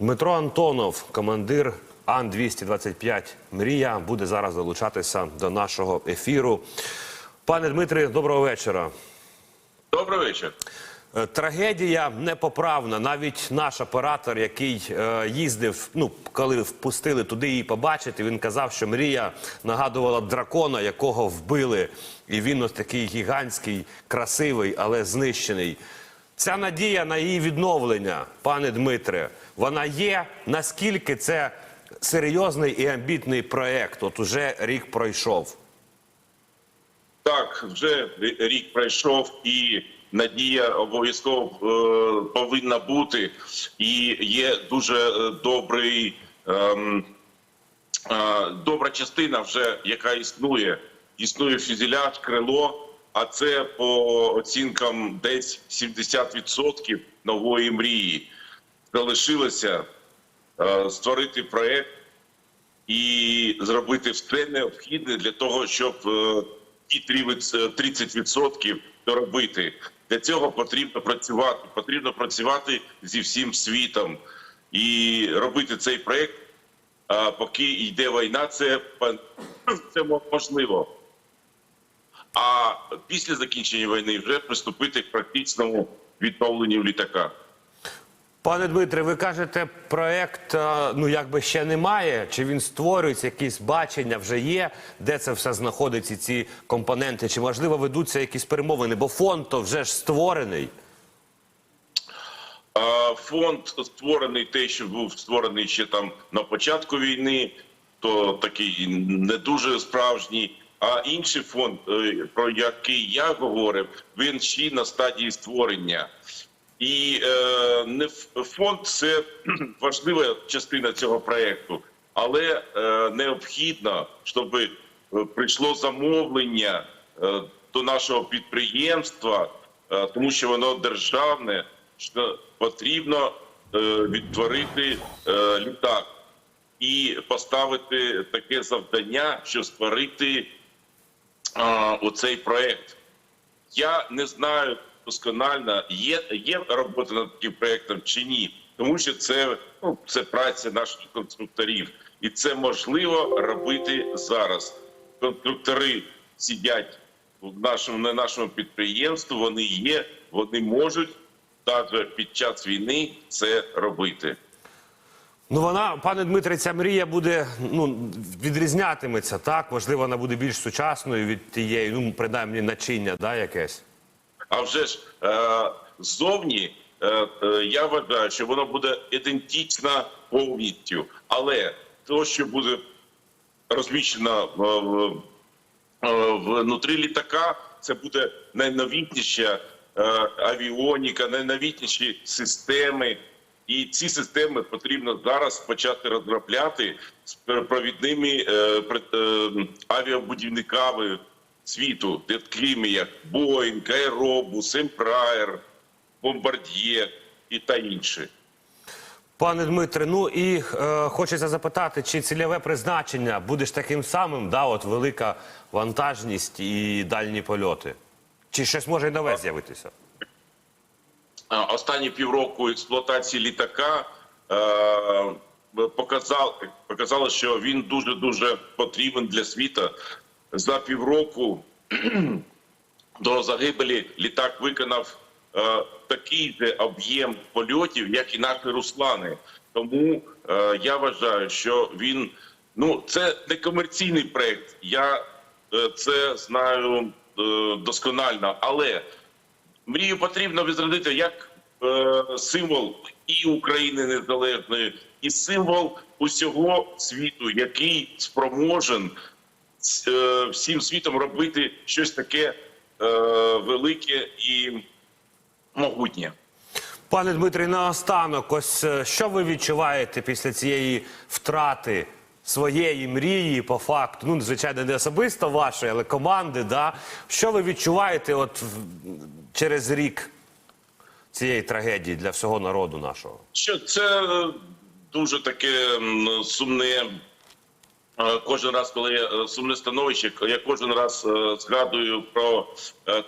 Дмитро Антонов, командир Ан-225 Мрія, буде зараз долучатися до нашого ефіру. Пане Дмитре, доброго вечора. Добрий вечір. Е, Трагедія непоправна. Навіть наш оператор, який е, їздив, ну коли впустили туди її побачити, він казав, що мрія нагадувала дракона, якого вбили, і він ось такий гігантський, красивий, але знищений. Ця надія на її відновлення, пане Дмитре, вона є. Наскільки це серйозний і амбітний проект? От уже рік пройшов. Так, вже рік пройшов, і надія обов'язково е, повинна бути. І є дуже е, добрий, ем, е, добра частина, вже яка існує. Існує фюзеляж, крило, а це по оцінкам десь 70% нової мрії. Залишилося е, створити проект і зробити все необхідне для того, щоб е, ті 30% доробити. Для цього потрібно працювати. Потрібно працювати зі всім світом і робити цей проект. А поки йде війна, це, це можливо. А після закінчення війни вже приступити к практичному відновленню літака. Пане Дмитре, ви кажете, проект е, ну якби ще немає. Чи він створюється? Якісь бачення вже є, де це все знаходиться, ці компоненти? Чи можливо ведуться якісь перемовини? Бо фонд то вже ж створений. Фонд створений те, що був створений ще там на початку війни, то такий не дуже справжній. А інший фонд, е, про який я говорив, він ще на стадії створення. І е, не фонд це важлива частина цього проекту, але е, необхідно, щоб е, прийшло замовлення е, до нашого підприємства, е, тому що воно державне, що потрібно е, відтворити е, літак і поставити таке завдання, що створити а, оцей проект. Я не знаю досконально, є, є робота над таким проектом чи ні, тому що це, ну, це праця наших конструкторів, і це можливо робити зараз. Конструктори сидять в нашому на нашому підприємстві, вони є, вони можуть навіть під час війни це робити. Ну вона, пане Дмитре, ця мрія буде ну відрізнятиметься, так можливо, вона буде більш сучасною від тієї, ну принаймні начиння, да, якесь. А вже ж е, ззовні е, е, я вважаю, що воно буде ідентично повністю, але то, що буде розміщено внутрі літака, це буде найновітніша авіоніка, найновітніші системи. І ці системи потрібно зараз почати розробляти з провідними авіабудівниками світу, такими як Боїнг, Аеробус, Емпраєр, Бомбард'є і та інші. Пане Дмитре, ну і е, хочеться запитати, чи цільове призначення буде ж таким самим, да, от велика вантажність і дальні польоти? Чи щось може й нове з'явитися? Останні півроку експлуатації літака е, показав, показало, що він дуже дуже потрібен для світу. За півроку до загибелі літак виконав е, такий же об'єм польотів, як і наші Руслани. Тому е, я вважаю, що він ну це не комерційний проект. Я е, це знаю е, досконально, але мрію потрібно відродити як е, символ і України незалежної, і символ усього світу, який спроможен всім світом робити щось таке е, велике і могутнє. Пане Дмитре, наостанок, ось е, що ви відчуваєте після цієї втрати своєї мрії по факту? Ну, звичайно, не особисто вашої, але команди, да? Що ви відчуваєте от через рік цієї трагедії для всього народу нашого? Що це е, дуже таке сумне. Е, Кожен раз, коли я е, сумне становище, я кожен раз е, згадую про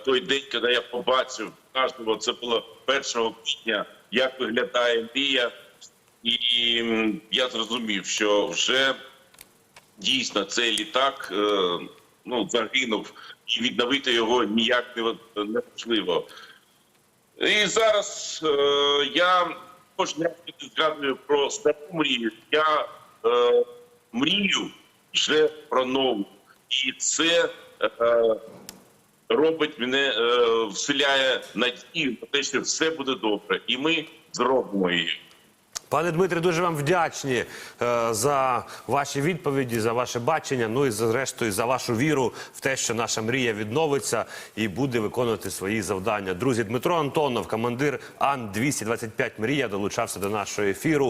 той день, коли я побачив кожного, це було 1 квітня, як виглядає мрія І я зрозумів, що вже дійсно цей літак ну, загинув, і відновити його ніяк не- неможливо. І зараз я кожен раз згадую про стару мрію. Я мрію вже про нову. І це е, робить мене, е, вселяє надію на те, що все буде добре. І ми зробимо її. Пане Дмитре, дуже вам вдячні е, за ваші відповіді, за ваше бачення. Ну і зрештою за вашу віру в те, що наша мрія відновиться і буде виконувати свої завдання. Друзі, Дмитро Антонов, командир Ан 225 Мрія, долучався до нашого ефіру.